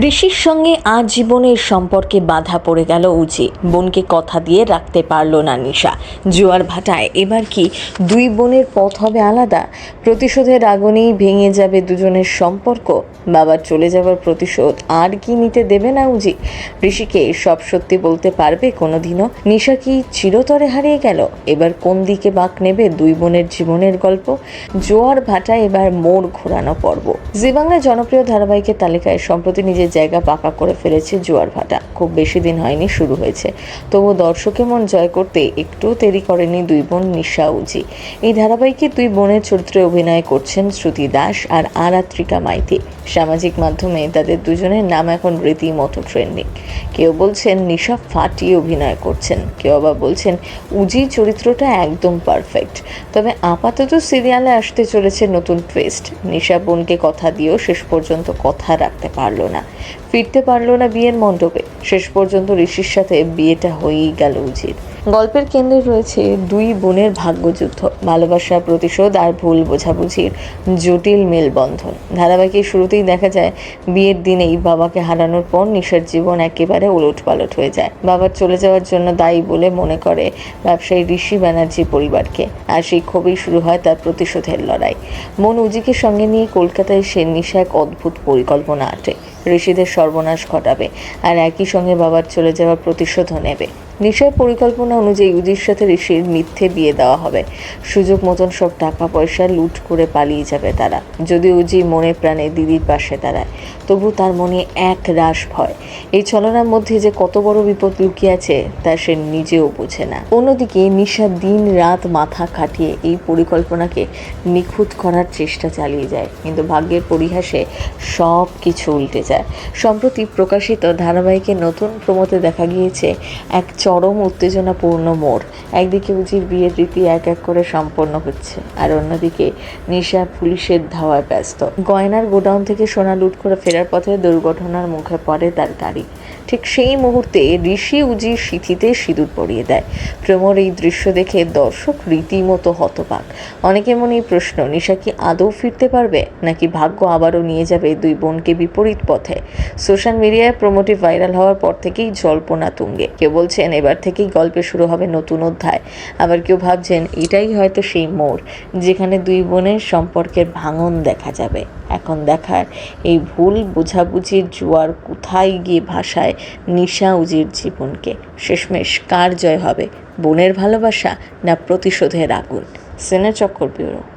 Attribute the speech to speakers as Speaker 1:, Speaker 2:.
Speaker 1: ঋষির সঙ্গে আজীবনের সম্পর্কে বাধা পড়ে গেল উজি। বোনকে কথা দিয়ে রাখতে পারল না নিশা। জোয়ার ভাটায় এবার কি দুই বোনের পথ হবে আলাদা? প্রতিশোধের আগুনেই ভেঙে যাবে দুজনের সম্পর্ক। বাবার চলে যাওয়ার প্রতিশোধ আর কি নিতে দেবে না উজি? ঋষিকে সব সত্যি বলতে পারবে কোনোদিনও? নিশা কি চিরতরে হারিয়ে গেল? এবার কোন দিকে বাঁক নেবে দুই বোনের জীবনের গল্প? জোয়ার ভাটায় এবার মোড় ঘোরানো পর্ব। জি বাংলা জনপ্রিয় ধারাবাহিকের তালিকায় সম্প্রতি নিজের জায়গা পাকা করে ফেলেছে জোয়ার ভাটা। খুব বেশি দিন হয়নি, শুরু হয়েছে। তবু দর্শকের মন জয় করতে একটু দেরি করেনি দুই বোন নিশা উজি। এই ধারাবাহিকে দুই বোনের চরিত্রে অভিনয় করছেন শ্রুতি দাস আর আরাত্রিকা মাইতি। সামাজিক মাধ্যমে তাদের দুজনের নাম এখন রীতিমতো ট্রেন্ডিং কেউ বলছেন, নিশা ফাটিয়ে অভিনয় করছেন। কেউ আবার বলছেন, উজি চরিত্রটা একদম পারফেক্ট তবে আপাতত সিরিয়ালে আসতে চলেছে নতুন টুইস্ট নিশা বোনকে কথা দিয়েও শেষ পর্যন্ত কথা রাখতে পারল না। ফিরতে পারল না বিয়ের মণ্ডপে। শেষ পর্যন্ত ঋষির সাথে বিয়েটা হয়েই গেল উজির। গল্পের কেন্দ্রে রয়েছে দুই বোনের ভাগ্যযুদ্ধ, ভালোবাসা প্রতিশোধ আর ভুল বোঝাবুঝির জটিল মেলবন্ধন। ধারাবাহিকের শুরুতেই দেখা যায়, বিয়ের দিনেই বাবাকে হারানোর পর নিশার জীবন একেবারে উলট পালট হয়ে যায়। বাবার চলে যাওয়ার জন্য দায়ী বলে মনে করে ব্যবসায়ী ঋষি ব্যানার্জি পরিবারকে, আর সেই ক্ষোভেই শুরু হয় তার প্রতিশোধের লড়াই। মন উজিকে সঙ্গে নিয়ে কলকাতায় সে নিশা এক অদ্ভুত পরিকল্পনা আটে। ঋষিদের সর্বনাশ ঘটাবে আর একই সঙ্গে বাবার চলে যাওয়ার প্রতিশোধও নেবে। নিশার পরিকল্পনা অনুযায়ী উদির সাথে ঋষির মিথ্যে বিয়ে দেওয়া হবে। সুযোগ মতন সব টাকা পয়সা লুট করে পালিয়ে যাবে তারা। যদি উজি মনে প্রাণে দিদির পাশে দাঁড়ায়। তবু তার মনে এক রাস ভয়। এই ছলনার মধ্যে যে কত বড় বিপদ লুকিয়ে আছে, তা সে নিজেও বোঝে না। অন্যদিকে নিশা দিন রাত মাথা খাটিয়ে এই পরিকল্পনাকে নিখুঁত করার চেষ্টা চালিয়ে যায়। কিন্তু ভাগ্যের পরিহাসে সব কিছু উল্টে যায়। সম্প্রতি প্রকাশিত ধারাবাহিকের নতুন প্রমোতে দেখা গিয়েছে এক চরম উত্তেজনাপূর্ণ মোড়। একদিকে উজির বিয়ের রীতি এক এক করে সম্পন্ন হচ্ছে, আর অন্যদিকে নিশা পুলিশের ধাওয়ায় ব্যস্ত। গয়নার গোডাউন থেকে সোনা লুট করে ফেরার পথে দুর্ঘটনার মুখে পড়ে তার গাড়ি। ঠিক সেই মুহূর্তে ঋষি উজি সিথিতে সিঁদুর পরিয়ে দেয়। প্রেমর এই দৃশ্য দেখে দর্শক রীতিমতো হতবাক। অনেকে মনে প্রশ্ন, নিশা কি আদৌ ফিরতে পারবে? নাকি ভাগ্য আবারও নিয়ে যাবে দুই বোনকে বিপরীত পথে? সোশ্যাল মিডিয়ায় প্রমোটি ভাইরাল হওয়ার পর থেকেই জল্পনা তুঙ্গে। কেউ বলছেন, এবার থেকেই গল্পে শুরু হবে নতুন অধ্যায়। আবার কেউ ভাবছেন, এটাই হয়তো সেই মোড় যেখানে দুই বোনের সম্পর্কের ভাঙন দেখা যাবে। এখন দেখার এই ভুল বোঝাবুঝির জোয়ার কোথায় গিয়ে ভাষায় নিশা উজির জীবনকে? শেষমেশ কার জয় হবে? বোনের ভালোবাসা না প্রতিশোধের আগুন? সেনা চক্কর ব্যুরো।